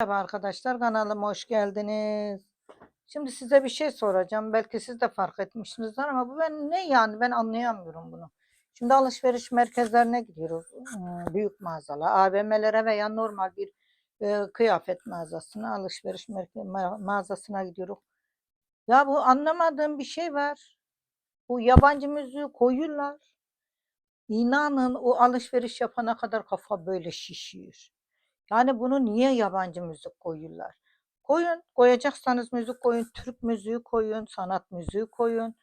Merhaba arkadaşlar kanalıma hoş geldiniz. Şimdi size bir şey soracağım. Belki siz de fark etmişsinizdir ama bu ben ne yani ben anlayamıyorum bunu. Şimdi alışveriş merkezlerine gidiyoruz. ıı, Büyük mağazalar, AVM'lere veya normal bir e, kıyafet mağazasına, alışveriş merke- ma- mağazasına gidiyoruz. Ya bu anlamadığım bir şey var. Bu yabancı müziği koyuyorlar. İnanın o alışveriş yapana kadar kafa böyle şişiyor. Yani bunu niye yabancı müzik koyuyorlar? Koyun, koyacaksanız müzik koyun, Türk müziği koyun, sanat müziği koyun,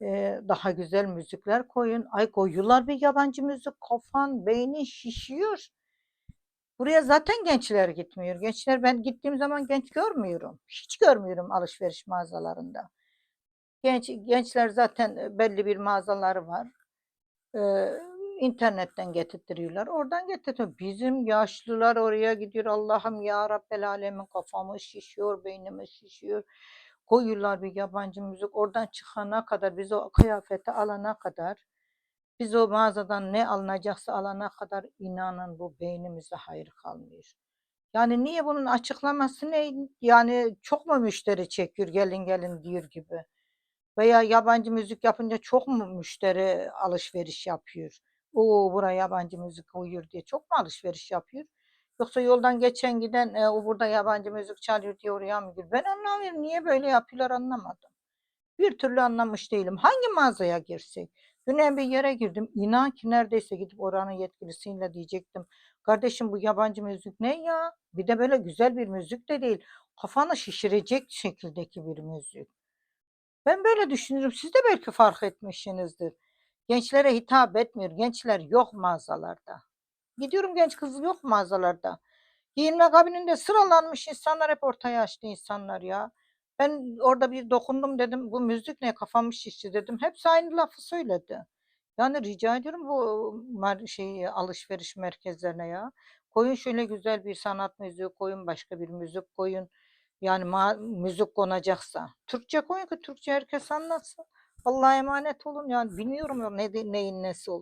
eee, daha güzel müzikler koyun. Ay koyuyorlar bir yabancı müzik, kafan, beynin şişiyor. Buraya zaten gençler gitmiyor. Gençler ben gittiğim zaman genç görmüyorum. Hiç görmüyorum alışveriş mağazalarında. Genç gençler zaten e, belli bir mağazaları var. Eee, internetten getirtiyorlar. Oradan getiriyor. Bizim yaşlılar oraya gidiyor. Allah'ım ya Rabbel alemin kafamız şişiyor, beynimiz şişiyor. Koyuyorlar bir yabancı müzik. Oradan çıkana kadar, biz o kıyafeti alana kadar, biz o mağazadan ne alınacaksa alana kadar inanın bu beynimize hayır kalmıyor. Yani niye bunun açıklaması ne? Yani çok mu müşteri çekiyor gelin gelin diyor gibi. Veya yabancı müzik yapınca çok mu müşteri alışveriş yapıyor? O buraya yabancı müzik koyuyor diye çok mu alışveriş yapıyor? Yoksa yoldan geçen giden e, o burada yabancı müzik çalıyor diye oraya mı gidiyor? Ben anlamıyorum. Niye böyle yapıyorlar anlamadım. Bir türlü anlamış değilim. Hangi mağazaya girsek? Dün bir yere girdim. İnan ki neredeyse gidip oranın yetkilisiyle diyecektim. Kardeşim bu yabancı müzik ne ya? Bir de böyle güzel bir müzik de değil. Kafanı şişirecek şekildeki bir müzik. Ben böyle düşünürüm. Siz de belki fark etmişsinizdir. Gençlere hitap etmiyor. Gençler yok mağazalarda. Gidiyorum genç kız yok mağazalarda. Giyinme kabininde sıralanmış insanlar hep orta yaşlı insanlar ya. Ben orada bir dokundum dedim bu müzik ne kafamı şişti dedim. Hepsi aynı lafı söyledi. Yani rica ediyorum bu şey alışveriş merkezlerine ya. Koyun şöyle güzel bir sanat müziği koyun, başka bir müzik koyun. Yani müzik konacaksa. Türkçe koyun ki Türkçe herkes anlatsın. Allah'a emanet olun. Yani bilmiyorum ya ne, neyin nesi olur.